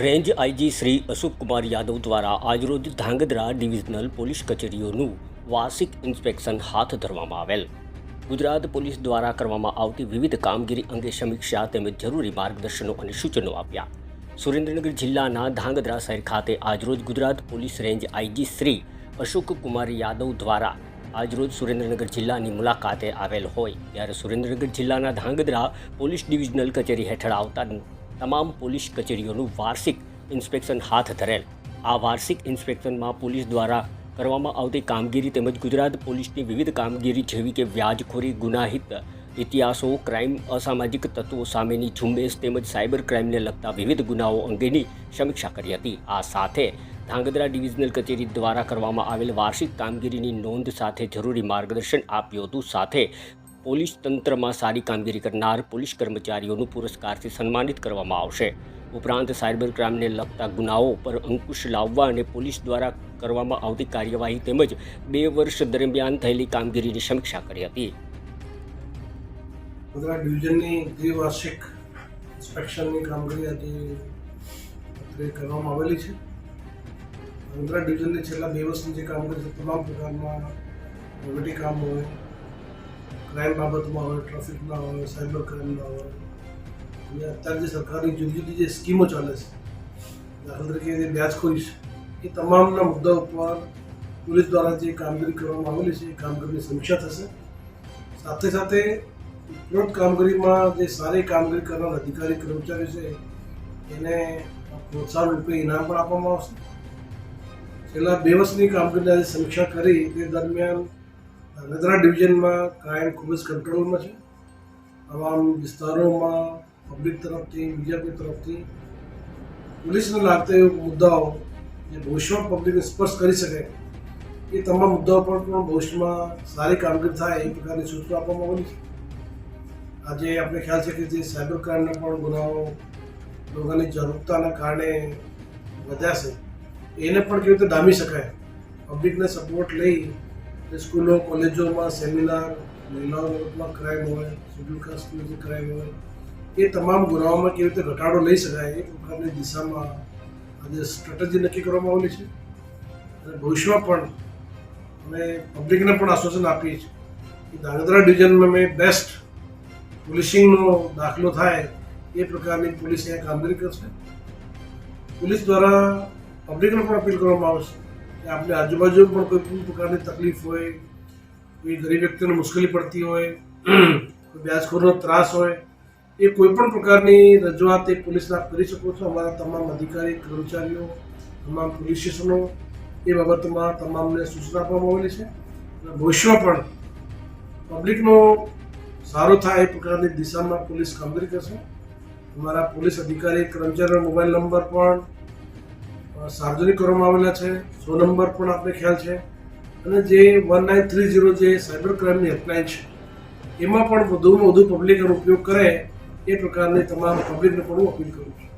Range IG Shri Ashokkumar Yadav દ્વારા આજરોજ Dhrangadhra divisional police કચેરીઓનું વાર્ષિક ઇન્સ્પેક્શન હાથ ધરવામાં આવેલ. ગુજરાત પોલીસ દ્વારા કરવામાં આવતી વિવિધ કામગીરી અંગે સમીક્ષા તેમજ જરૂરી માર્ગદર્શનો અને સૂચનો આપ્યા. સુરેન્દ્રનગર જિલ્લાના ધાંગધ્રા શહેર ખાતે આજરોજ Gujarat police range IG Shri Ashokkumar Yadav દ્વારા આજરોજ સુરેન્દ્રનગર જિલ્લાની મુલાકાતે આવેલ હોય. ત્યારે સુરેન્દ્રનગર જિલ્લાના ધાંગધ્રા પોલીસ ડિવિઝનલ કચેરી હેઠળ આવતા તમામ પોલીસ કચેરીઓનું વાર્ષિક ઇન્સ્પેક્શન હાથ ધરેલ. આ વાર્ષિક ઇન્સ્પેક્શનમાં પોલીસ દ્વારા કરવામાં આવતી કામગીરી તેમજ ગુજરાત પોલીસની વિવિધ કામગીરી જેવી કે વ્યાજખોરી, ગુનાહિત ઇતિહાસો, ક્રાઇમ, અસામાજિક તત્વો સામેની ઝુંબેશ તેમજ સાયબર ક્રાઇમને લગતા વિવિધ ગુનાઓ અંગેની સમીક્ષા કરી હતી. આ સાથે ધાંગધ્રા ડિવિઝનલ કચેરી દ્વારા કરવામાં આવેલ વાર્ષિક કામગીરીની નોંધ સાથે જરૂરી માર્ગદર્શન આપ્યું હતું. સાથે પોલીસ તંત્રમાં સારી કામગીરી કરનાર પોલીસ કર્મચારીઓનું પુરસ્કારથી સન્માનિત કરવામાં આવશે. ઉપરાંત સાયબર ક્રાઇમને લગતા ગુનાઓ પર અંકુશ લાવવા અને પોલીસ દ્વારા કરવામાં આવતી કાર્યવાહી તેમજ બે વર્ષ દરમિયાન થયેલી કામગીરીની સમીક્ષા કરી હતી. કરવામાં આવેલી છે. ગુજરાત ડિવિઝનની છેલ્લા બે વર્ષની જે કામગીરી છે, તમામ પ્રકારમાં કામ હોય ક્રાઇમ બાબતમાં હોય ટ્રાફિકના હોય, સાયબર ક્રાઇમમાં હોય. અને અત્યારે જે સરકારની જુદી જુદી જે સ્કીમો ચાલે છે, દાખલા તરીકે જે વ્યાજખોરી છે, એ તમામના મુદ્દા ઉપર પોલીસ દ્વારા જે કામગીરી કરવામાં આવેલી છે, એ કામગીરીની સમીક્ષા થશે. સાથે સાથે ઉપરોક્ત કામગીરીમાં જે સારી કામગીરી કરનાર અધિકારી, કર્મચારી છે, એને પ્રોત્સાહન રૂપે ઇનામ પણ આપવામાં આવશે. છેલ્લા બે વર્ષની કામગીરીની સમીક્ષા કરી, તે દરમિયાન નગરા ડિવિઝનમાં ક્રાઇમ ખૂબ જ કંટ્રોલમાં છે. તમામ વિસ્તારોમાં પબ્લિક તરફથી બીજાપી તરફથી પોલીસને લાગતા એવા મુદ્દાઓ જે ભવિષ્યમાં પબ્લિકને સ્પર્શ કરી શકે, એ તમામ મુદ્દાઓ પર પણ ભવિષ્યમાં સારી કામગીરી થાય એ પ્રકારની સૂચના આપવામાં આવેલી છે. આજે આપણે ખ્યાલ છે કે જે સાયબર ક્રાઇમના પણ ગુનાઓ લોકોની જાગૃતતાના કારણે વધ્યા છે, એને પણ કેવી રીતે ડામી શકાય? પબ્લિકને સપોર્ટ લઈ સ્કૂલો, કોલેજોમાં સેમિનાર, મહિલાઓ બાબતમાં ક્રાઇમ હોય શેડ્યુલ કાસ્ટ ક્રાઇમ હોય, એ તમામ ગુનાઓમાં કેવી રીતે ઘટાડો લઈ શકાય એ પ્રકારની દિશામાં આજે સ્ટ્રેટેજી નક્કી કરવામાં આવેલી છે. અને ભવિષ્યમાં પણ અમે પબ્લિકને પણ આશ્વાસન આપીએ છીએ કે ધાંગધ્રા ડિવિઝનમાં મેં બેસ્ટ પોલીસિંગનો દાખલો થાય એ પ્રકારની પોલીસ અહીંયા કામગીરી કરશે. પોલીસ દ્વારા પબ્લિકને પણ અપીલ કરવામાં આવશે કે આપણી આજુબાજુ પણ કોઈ પણ પ્રકારની તકલીફ હોય, કોઈ ગરીબ વ્યક્તિને મુશ્કેલી પડતી હોય વ્યાજખોરનો ત્રાસ હોય, એ કોઈ પણ પ્રકારની રજૂઆત એ પોલીસને આપ કરી શકો છો. અમારા તમામ અધિકારી, કર્મચારીઓ, તમામ પોલીસ સ્ટેશનો, એ બાબતમાં તમામને સૂચના આપવામાં આવેલી છે. અને ભવિષ્યમાં પણ પબ્લિકનો સારો થાય એ પ્રકારની દિશામાં પોલીસ કામગીરી કરશે. અમારા પોલીસ અધિકારી કર્મચારીનો મોબાઈલ નંબર પણ સાર્વજનિક કરવામાં આવેલા છે. સો નંબર પણ આપણે ખ્યાલ છે. અને જે વન નાઇન થ્રી ઝીરો જે સાયબર ક્રાઇમની હેલ્પલાઇન છે, એમાં પણ વધુમાં વધુ પબ્લિક એનો ઉપયોગ કરે એ પ્રકારની તમામ પબ્લિકને પણ હું અપીલ કરું છું.